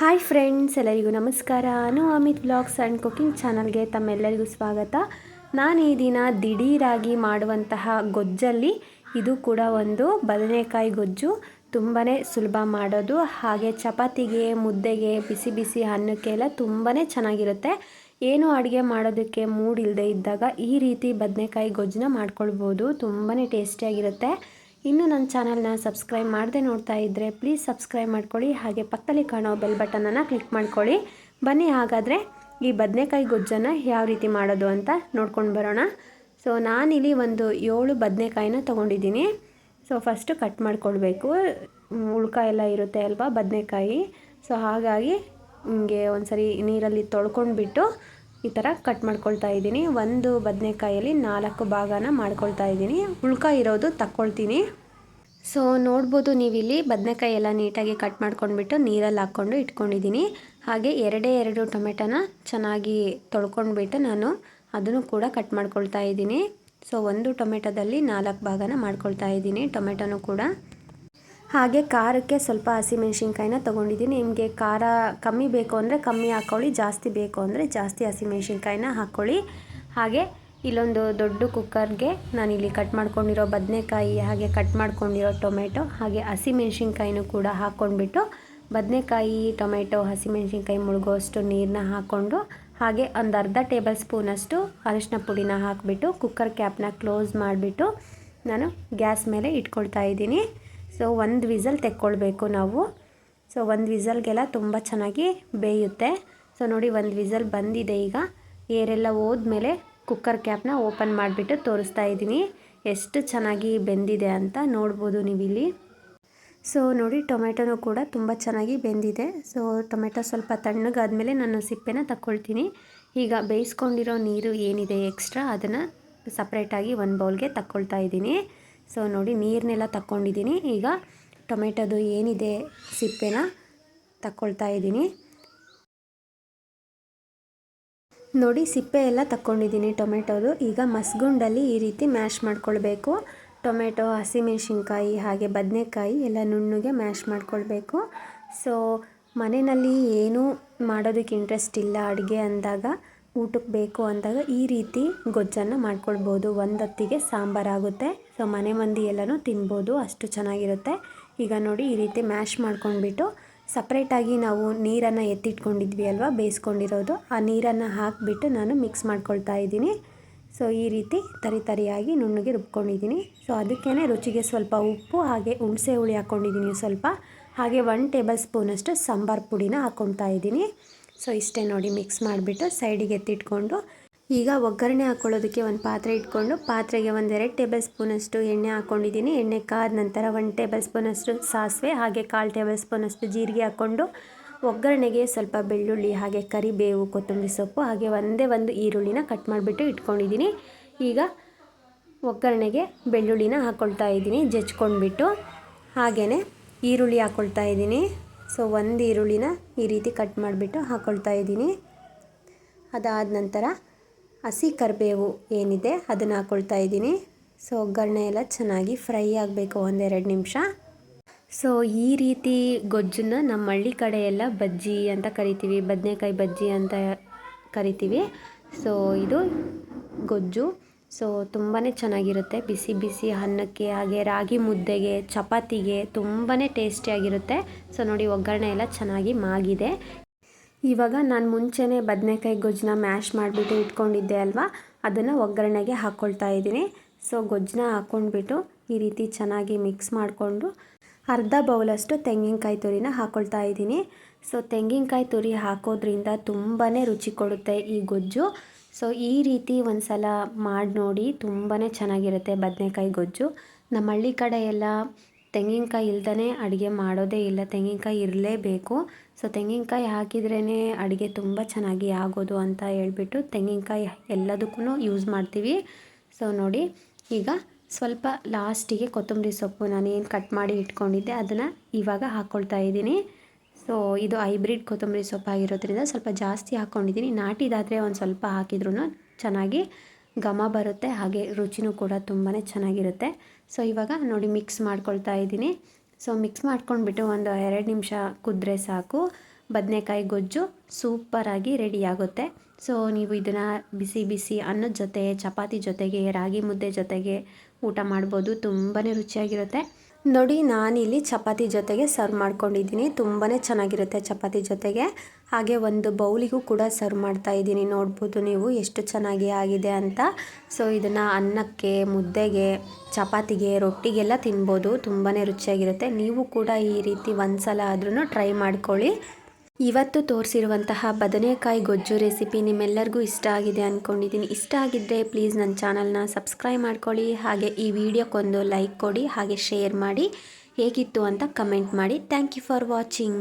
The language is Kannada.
ಹಾಯ್ ಫ್ರೆಂಡ್ಸ್ ಎಲ್ಲರಿಗೂ ನಮಸ್ಕಾರ. ನಾನು ಅಮಿತ್ ಬ್ಲಾಗ್ಸ್ ಆ್ಯಂಡ್ ಕುಕಿಂಗ್ ಚಾನಲ್ಗೆ ತಮ್ಮೆಲ್ಲರಿಗೂ ಸ್ವಾಗತ. ನಾನು ಈ ದಿನ ದಿಢೀರಾಗಿ ಮಾಡುವಂತಹ ಗೊಜ್ಜಲ್ಲಿ ಇದು ಕೂಡ ಒಂದು ಬದನೆಕಾಯಿ ಗೊಜ್ಜು. ತುಂಬಾ ಸುಲಭ ಮಾಡೋದು. ಹಾಗೆ ಚಪಾತಿಗೆ, ಮುದ್ದೆಗೆ, ಬಿಸಿ ಬಿಸಿ ಅನ್ನಕ್ಕೆಲ್ಲ ತುಂಬಾ ಚೆನ್ನಾಗಿರುತ್ತೆ. ಏನು ಅಡುಗೆ ಮಾಡೋದಕ್ಕೆ ಮೂಡ್ ಇಲ್ಲದೆ ಇದ್ದಾಗ ಈ ರೀತಿ ಬದನೆಕಾಯಿ ಗೊಜ್ಜನ್ನ ಮಾಡ್ಕೊಳ್ಬೋದು. ತುಂಬಾ ಟೇಸ್ಟಿಯಾಗಿರುತ್ತೆ. ಇನ್ನು ನನ್ನ ಚಾನಲ್ನ ಸಬ್ಸ್ಕ್ರೈಬ್ ಮಾಡದೆ ನೋಡ್ತಾ ಇದ್ದರೆ ಪ್ಲೀಸ್ ಸಬ್ಸ್ಕ್ರೈಬ್ ಮಾಡ್ಕೊಳ್ಳಿ. ಹಾಗೆ ಪಕ್ಕದಲ್ಲಿ ಕಾಣೋ ಬೆಲ್ ಬಟನನ್ನು ಕ್ಲಿಕ್ ಮಾಡ್ಕೊಳ್ಳಿ. ಬನ್ನಿ ಹಾಗಾದರೆ ಈ ಬದನೆಕಾಯಿ ಗೊಜ್ಜನ್ನು ಯಾವ ರೀತಿ ಮಾಡೋದು ಅಂತ ನೋಡ್ಕೊಂಡು ಬರೋಣ. ಸೊ ನಾನಿಲ್ಲಿ ಒಂದು ಏಳು ಬದನೆಕಾಯಿನ ತೊಗೊಂಡಿದ್ದೀನಿ. ಸೊ ಫಸ್ಟು ಕಟ್ ಮಾಡ್ಕೊಳ್ಬೇಕು. ಉಳ್ಕ ಎಲ್ಲ ಇರುತ್ತೆ ಅಲ್ವಾ ಬದನೆಕಾಯಿ? ಸೊ ಹಾಗಾಗಿ ಹಿಂಗೆ ಒಂದ್ಸರಿ ನೀರಲ್ಲಿ ತೊಳ್ಕೊಂಡ್ಬಿಟ್ಟು ಈ ಥರ ಕಟ್ ಮಾಡ್ಕೊಳ್ತಾ ಇದ್ದೀನಿ. ಒಂದು ಬದನೆಕಾಯಲ್ಲಿ ನಾಲ್ಕು ಭಾಗನ ಮಾಡ್ಕೊಳ್ತಾ ಇದ್ದೀನಿ. ಉಳ್ಕ ಇರೋದು ತಕ್ಕೊಳ್ತೀನಿ. ಸೊ ನೋಡ್ಬೋದು ನೀವಿಲ್ಲಿ ಬದನೆಕಾಯಿ ಎಲ್ಲ ನೀಟಾಗಿ ಕಟ್ ಮಾಡ್ಕೊಂಡ್ಬಿಟ್ಟು ನೀರಲ್ಲಿ ಹಾಕ್ಕೊಂಡು ಇಟ್ಕೊಂಡಿದ್ದೀನಿ. ಹಾಗೆ ಎರಡೇ ಎರಡು ಟೊಮೆಟೊನ ಚೆನ್ನಾಗಿ ತೊಳ್ಕೊಂಡ್ಬಿಟ್ಟು ನಾನು ಅದನ್ನು ಕೂಡ ಕಟ್ ಮಾಡ್ಕೊಳ್ತಾ ಇದ್ದೀನಿ. ಸೊ ಒಂದು ಟೊಮೆಟೊದಲ್ಲಿ ನಾಲ್ಕು ಭಾಗನ ಮಾಡ್ಕೊಳ್ತಾ ಇದ್ದೀನಿ ಟೊಮೆಟೊನೂ ಕೂಡ. ಹಾಗೆ ಖಾರಕ್ಕೆ ಸ್ವಲ್ಪ ಹಸಿಮೆಣ್ಸಿನ್ಕಾಯಿನ ತೊಗೊಂಡಿದ್ದೀನಿ. ನಿಮಗೆ ಖಾರ ಕಮ್ಮಿ ಬೇಕು ಅಂದರೆ ಕಮ್ಮಿ ಹಾಕ್ಕೊಳ್ಳಿ ಜಾಸ್ತಿ ಬೇಕು ಅಂದರೆ ಜಾಸ್ತಿ ಹಸಿಮೆಣ್ಸಿನ್ಕಾಯಿನ ಹಾಕ್ಕೊಳ್ಳಿ ಹಾಗೆ ಇಲ್ಲೊಂದು ದೊಡ್ಡ ಕುಕ್ಕರ್ಗೆ ನಾನಿಲ್ಲಿ ಕಟ್ ಮಾಡ್ಕೊಂಡಿರೋ ಬದನೆಕಾಯಿ, ಹಾಗೆ ಕಟ್ ಮಾಡ್ಕೊಂಡಿರೋ ಟೊಮೆಟೊ, ಹಾಗೆ ಹಸಿಮೆಣ್ಸಿನ್ಕಾಯಿನೂ ಕೂಡ ಹಾಕ್ಕೊಂಡ್ಬಿಟ್ಟು ಬದನೆಕಾಯಿ, ಟೊಮೆಟೊ, ಹಸಿಮೆಣ್ಸಿನ್ಕಾಯಿ ಮುಳುಗೋಷ್ಟು ನೀರನ್ನ ಹಾಕ್ಕೊಂಡು ಹಾಗೆ ಒಂದು ಅರ್ಧ ಟೇಬಲ್ ಸ್ಪೂನಷ್ಟು ಅರಿಶಿನ ಪುಡಿನ ಹಾಕಿಬಿಟ್ಟು ಕುಕ್ಕರ್ ಕ್ಯಾಪ್ನ ಕ್ಲೋಸ್ ಮಾಡಿಬಿಟ್ಟು ನಾನು ಗ್ಯಾಸ್ ಮೇಲೆ ಇಟ್ಕೊಳ್ತಾ ಇದ್ದೀನಿ. ಸೊ ಒಂದು ವಿಸಲ್ ತೆಕ್ಕೊಳ್ಬೇಕು ನಾವು. ಸೊ ಒಂದು ವಿಸಲ್ಗೆಲ್ಲ ತುಂಬ ಚೆನ್ನಾಗಿ ಬೇಯುತ್ತೆ. ಸೊ ನೋಡಿ ಒಂದು ವಿಸಲ್ ಬಂದಿದೆ ಈಗ. ಏರೆಲ್ಲ ಹೋದ್ಮೇಲೆ ಕುಕ್ಕರ್ ಕ್ಯಾಪ್ನ ಓಪನ್ ಮಾಡಿಬಿಟ್ಟು ತೋರಿಸ್ತಾ ಇದ್ದೀನಿ. ಎಷ್ಟು ಚೆನ್ನಾಗಿ ಬೆಂದಿದೆ ಅಂತ ನೋಡ್ಬೋದು ನೀವಿಲ್ಲಿ. ಸೊ ನೋಡಿ ಟೊಮೆಟೊನೂ ಕೂಡ ತುಂಬ ಚೆನ್ನಾಗಿ ಬೆಂದಿದೆ. ಸೊ ಟೊಮೆಟೊ ಸ್ವಲ್ಪ ತಣ್ಣಗಾದಮೇಲೆ ನಾನು ಸಿಪ್ಪೆನ ತಕ್ಕೊಳ್ತೀನಿ. ಈಗ ಬೇಯಿಸ್ಕೊಂಡಿರೋ ನೀರು ಏನಿದೆ ಎಕ್ಸ್ಟ್ರಾ ಅದನ್ನು ಸಪ್ರೇಟಾಗಿ ಒಂದು ಬೌಲ್ಗೆ ತಕ್ಕೊಳ್ತಾ ಇದ್ದೀನಿ. ಸೊ ನೋಡಿ ನೀರನ್ನೆಲ್ಲ ತಕ್ಕೊಂಡಿದ್ದೀನಿ. ಈಗ ಟೊಮೆಟೊದು ಏನಿದೆ ಸಿಪ್ಪೆನ ತಕ್ಕೊಳ್ತಾ ಇದ್ದೀನಿ. ನೋಡಿ, ಸಿಪ್ಪೆ ಎಲ್ಲ ತಕ್ಕೊಂಡಿದ್ದೀನಿ ಟೊಮೆಟೊದು. ಈಗ ಮಸ್ಗುಂಡಲ್ಲಿ ಈ ರೀತಿ ಮ್ಯಾಶ್ ಮಾಡ್ಕೊಳ್ಬೇಕು. ಟೊಮೆಟೊ, ಹಸಿಮೆಣ್ಸಿನ್ಕಾಯಿ, ಹಾಗೆ ಬದನೆಕಾಯಿ ಎಲ್ಲ ನುಣ್ಣಗೆ ಮ್ಯಾಶ್ ಮಾಡ್ಕೊಳ್ಬೇಕು. ಸೊ ಮನೆಯಲ್ಲಿ ಏನೂ ಮಾಡೋದಕ್ಕೆ ಇಂಟ್ರೆಸ್ಟ್ ಇಲ್ಲ ಅಡುಗೆ ಅಂದಾಗ. ಊಟಕ್ಕೆ ಬೇಕು ಅಂದಾಗ ಈ ರೀತಿ ಗೊಜ್ಜನ್ನು ಮಾಡ್ಕೊಳ್ಬೋದು. ಒಂದೊತ್ತಿಗೆ ಸಾಂಬಾರಾಗುತ್ತೆ ಸೊ ಮನೆ ಮಂದಿ ಎಲ್ಲನೂ ತಿನ್ಬೋದು. ಅಷ್ಟು ಚೆನ್ನಾಗಿರುತ್ತೆ. ಈಗ ನೋಡಿ ಈ ರೀತಿ ಮ್ಯಾಶ್ ಮಾಡ್ಕೊಂಡ್ಬಿಟ್ಟು ಸಪ್ರೇಟಾಗಿ ನಾವು ನೀರನ್ನು ಎತ್ತಿಟ್ಕೊಂಡಿದ್ವಿ ಅಲ್ವಾ? ಬೇಯಿಸ್ಕೊಂಡಿರೋದು. ಆ ನೀರನ್ನು ಹಾಕಿಬಿಟ್ಟು ನಾನು ಮಿಕ್ಸ್ ಮಾಡ್ಕೊಳ್ತಾ ಇದ್ದೀನಿ. ಸೊ ಈ ರೀತಿ ತರಿ ತರಿಯಾಗಿ ನುಣ್ಣಗೆ ರುಬ್ಕೊಂಡಿದ್ದೀನಿ. ಸೊ ಅದಕ್ಕೇ ರುಚಿಗೆ ಸ್ವಲ್ಪ ಉಪ್ಪು, ಹಾಗೆ ಹುಣಸೆ ಹುಳಿ ಹಾಕ್ಕೊಂಡಿದ್ದೀನಿ ಸ್ವಲ್ಪ. ಹಾಗೆ ಒನ್ ಟೇಬಲ್ ಸ್ಪೂನಷ್ಟು ಸಾಂಬಾರು ಪುಡಿನ ಹಾಕ್ಕೊಳ್ತಾ ಇದ್ದೀನಿ. ಸೊ ಇಷ್ಟೇ ನೋಡಿ ಮಿಕ್ಸ್ ಮಾಡಿಬಿಟ್ಟು ಸೈಡಿಗೆ ಎತ್ತಿಟ್ಕೊಂಡು ಈಗ ಒಗ್ಗರಣೆ ಹಾಕ್ಕೊಳ್ಳೋದಕ್ಕೆ ಒಂದು ಪಾತ್ರೆ ಇಟ್ಕೊಂಡು ಪಾತ್ರೆಗೆ ಒಂದೆರಡು ಟೇಬಲ್ ಸ್ಪೂನಷ್ಟು ಎಣ್ಣೆ ಹಾಕ್ಕೊಂಡಿದ್ದೀನಿ ಎಣ್ಣೆ ಕಾದ ನಂತರ ಒಂದು ಟೇಬಲ್ ಸ್ಪೂನಷ್ಟು ಸಾಸಿವೆ, ಹಾಗೆ ಕಾಲು ಟೇಬಲ್ ಸ್ಪೂನಷ್ಟು ಜೀರಿಗೆ ಹಾಕ್ಕೊಂಡು ಒಗ್ಗರಣೆಗೆ ಸ್ವಲ್ಪ ಬೆಳ್ಳುಳ್ಳಿ, ಹಾಗೆ ಕರಿಬೇವು, ಕೊತ್ತಂಬರಿ ಸೊಪ್ಪು, ಹಾಗೆ ಒಂದೇ ಒಂದು ಈರುಳ್ಳಿನ ಕಟ್ ಮಾಡಿಬಿಟ್ಟು ಇಟ್ಕೊಂಡಿದ್ದೀನಿ. ಈಗ ಒಗ್ಗರಣೆಗೆ ಬೆಳ್ಳುಳ್ಳಿನ ಹಾಕ್ಕೊಳ್ತಾ ಇದ್ದೀನಿ, ಜಜ್ಕೊಂಡ್ಬಿಟ್ಟು ಹಾಗೆಯೇ ಈರುಳ್ಳಿ ಹಾಕ್ಕೊಳ್ತಾ ಇದ್ದೀನಿ. ಸೊ ಒಂದು ಈರುಳ್ಳಿನ ಈ ರೀತಿ ಕಟ್ ಮಾಡಿಬಿಟ್ಟು ಹಾಕ್ಕೊಳ್ತಾ ಇದ್ದೀನಿ. ಅದಾದ ನಂತರ ಹಸಿ ಕರಿಬೇವು ಏನಿದೆ ಅದನ್ನು ಹಾಕ್ಕೊಳ್ತಾ ಇದ್ದೀನಿ. ಸೊ ಒಗ್ಗರಣೆ ಎಲ್ಲ ಚೆನ್ನಾಗಿ ಫ್ರೈ ಆಗಬೇಕು ಒಂದೆರಡು ನಿಮಿಷ. ಸೊ ಈ ರೀತಿ ಗೊಜ್ಜನ್ನ ನಮ್ಮ ಹಳ್ಳಿ ಕಡೆ ಎಲ್ಲ ಬಜ್ಜಿ ಅಂತ ಕರಿತೀವಿ, ಬದನೆಕಾಯಿ ಬಜ್ಜಿ ಅಂತ ಕರಿತೀವಿ. ಸೊ ಇದು ಗೊಜ್ಜು. ಸೊ ತುಂಬಾ ಚೆನ್ನಾಗಿರುತ್ತೆ. ಬಿಸಿ ಬಿಸಿ ಅನ್ನಕ್ಕೆ, ಹಾಗೆ ರಾಗಿ ಮುದ್ದೆಗೆ, ಚಪಾತಿಗೆ ತುಂಬಾ ಟೇಸ್ಟಿಯಾಗಿರುತ್ತೆ ಸೊ ನೋಡಿ ಒಗ್ಗರಣೆ ಎಲ್ಲ ಚೆನ್ನಾಗಿ ಮಾಗಿದೆ. ಇವಾಗ ನಾನು ಮುಂಚೆನೇ ಬದನೆಕಾಯಿ ಗೊಜ್ಜನ್ನ ಮ್ಯಾಶ್ ಮಾಡಿಬಿಟ್ಟು ಇಟ್ಕೊಂಡಿದ್ದೆ ಅಲ್ವಾ? ಅದನ್ನು ಒಗ್ಗರಣೆಗೆ ಹಾಕ್ಕೊಳ್ತಾ ಇದ್ದೀನಿ. ಸೊ ಗೊಜ್ಜನ್ನ ಹಾಕ್ಕೊಂಡ್ಬಿಟ್ಟು ಈ ರೀತಿ ಚೆನ್ನಾಗಿ ಮಿಕ್ಸ್ ಮಾಡಿಕೊಂಡು ಅರ್ಧ ಬೌಲಷ್ಟು ತೆಂಗಿನಕಾಯಿ ತುರಿನ ಹಾಕ್ಕೊಳ್ತಾ ಇದ್ದೀನಿ. ಸೊ ತೆಂಗಿನಕಾಯಿ ತುರಿ ಹಾಕೋದ್ರಿಂದ ತುಂಬಾ ರುಚಿ ಕೊಡುತ್ತೆ ಈ ಗೊಜ್ಜು. ಸೊ ಈ ರೀತಿ ಒಂದು ಸಲ ಮಾಡಿ ನೋಡಿ ತುಂಬಾ ಚೆನ್ನಾಗಿರುತ್ತೆ ಬದನೆಕಾಯಿ ಗೊಜ್ಜು. ನಮ್ಮ ಹಳ್ಳಿ ಕಡೆ ಎಲ್ಲ ತೆಂಗಿನಕಾಯಿ ಇಲ್ದೇ ಅಡುಗೆ ಮಾಡೋದೇ ಇಲ್ಲ, ತೆಂಗಿನಕಾಯಿ ಇರಲೇಬೇಕು. ಸೊ ತೆಂಗಿನಕಾಯಿ ಹಾಕಿದ್ರೇ ಅಡುಗೆ ತುಂಬ ಚೆನ್ನಾಗಿ ಆಗೋದು ಅಂತ ಹೇಳ್ಬಿಟ್ಟು ತೆಂಗಿನಕಾಯಿ ಎಲ್ಲದಕ್ಕೂ ಯೂಸ್ ಮಾಡ್ತೀವಿ. ಸೊ ನೋಡಿ, ಈಗ ಸ್ವಲ್ಪ ಲಾಸ್ಟಿಗೆ ಕೊತ್ತಂಬರಿ ಸೊಪ್ಪು ನಾನೇನು ಕಟ್ ಮಾಡಿ ಇಟ್ಕೊಂಡಿದ್ದೆ ಅದನ್ನು ಇವಾಗ ಹಾಕ್ಕೊಳ್ತಾ ಇದ್ದೀನಿ. ಸೊ ಇದು ಹೈಬ್ರಿಡ್ ಕೊತ್ತಂಬರಿ ಸೊಪ್ಪು ಆಗಿರೋದ್ರಿಂದ ಸ್ವಲ್ಪ ಜಾಸ್ತಿ ಹಾಕ್ಕೊಂಡಿದ್ದೀನಿ. ನಾಟಿದಾದರೆ ಒಂದು ಸ್ವಲ್ಪ ಹಾಕಿದ್ರೂ ಚೆನ್ನಾಗಿ ಘಮ ಬರುತ್ತೆ, ಹಾಗೆ ರುಚಿನೂ ಕೂಡ ತುಂಬಾ ಚೆನ್ನಾಗಿರುತ್ತೆ. ಸೊ ಇವಾಗ ನೋಡಿ ಮಿಕ್ಸ್ ಮಾಡ್ಕೊಳ್ತಾ ಇದ್ದೀನಿ. ಸೊ ಮಿಕ್ಸ್ ಮಾಡ್ಕೊಂಡ್ಬಿಟ್ಟು ಒಂದು ಎರಡು ನಿಮಿಷ ಕುದ್ರೆ ಸಾಕು. ಬದನೆಕಾಯಿ ಗೊಜ್ಜು ಸೂಪರಾಗಿ ರೆಡಿಯಾಗುತ್ತೆ ಸೊ ನೀವು ಇದನ್ನು ಬಿಸಿ ಬಿಸಿ ಅನ್ನದ ಜೊತೆ, ಚಪಾತಿ ಜೊತೆಗೆ, ರಾಗಿ ಮುದ್ದೆ ಜೊತೆಗೆ ಊಟ ಮಾಡ್ಬೋದು. ತುಂಬಾ ರುಚಿಯಾಗಿರುತ್ತೆ. ನೋಡಿ, ನಾನಿಲ್ಲಿ ಚಪಾತಿ ಜೊತೆಗೆ ಸರ್ವ್ ಮಾಡ್ಕೊಂಡಿದ್ದೀನಿ. ತುಂಬಾ ಚೆನ್ನಾಗಿರುತ್ತೆ ಚಪಾತಿ ಜೊತೆಗೆ. ಹಾಗೆ ಒಂದು ಬೌಲಿಗೂ ಕೂಡ ಸರ್ವ್ ಮಾಡ್ತಾ ಇದ್ದೀನಿ. ನೋಡ್ಬೋದು ನೀವು ಎಷ್ಟು ಚೆನ್ನಾಗಿ ಆಗಿದೆ ಅಂತ. ಸೊ, ಇದನ್ನು ಅನ್ನಕ್ಕೆ, ಮುದ್ದೆಗೆ, ಚಪಾತಿಗೆ, ರೊಟ್ಟಿಗೆಲ್ಲ ತಿನ್ಬೋದು. ತುಂಬಾ ರುಚಿಯಾಗಿರುತ್ತೆ. ನೀವು ಕೂಡ ಈ ರೀತಿ ಒಂದು ಸಲ ಆದ್ರೂ ಟ್ರೈ ಮಾಡ್ಕೊಳ್ಳಿ. ಇವತ್ತು ತೋರಿಸಿರುವಂತಹ ಬದನೆಕಾಯಿ ಗೊಜ್ಜು ರೆಸಿಪಿ ನಿಮ್ಮೆಲ್ಲರಿಗೂ ಇಷ್ಟ ಆಗಿದೆ ಅಂದ್ಕೊಂಡಿದ್ದೀನಿ ಇಷ್ಟ ಆಗಿದ್ದರೆ ಪ್ಲೀಸ್ ನನ್ನ ಚಾನಲ್ನ ಸಬ್ಸ್ಕ್ರೈಬ್ ಮಾಡ್ಕೊಳ್ಳಿ, ಹಾಗೆ ಈ ವಿಡಿಯೋಕ್ಕೊಂದು ಲೈಕ್ ಕೊಡಿ, ಹಾಗೆ ಶೇರ್ ಮಾಡಿ, ಹೇಗಿತ್ತು ಅಂತ ಕಮೆಂಟ್ ಮಾಡಿ. Thank you for watching.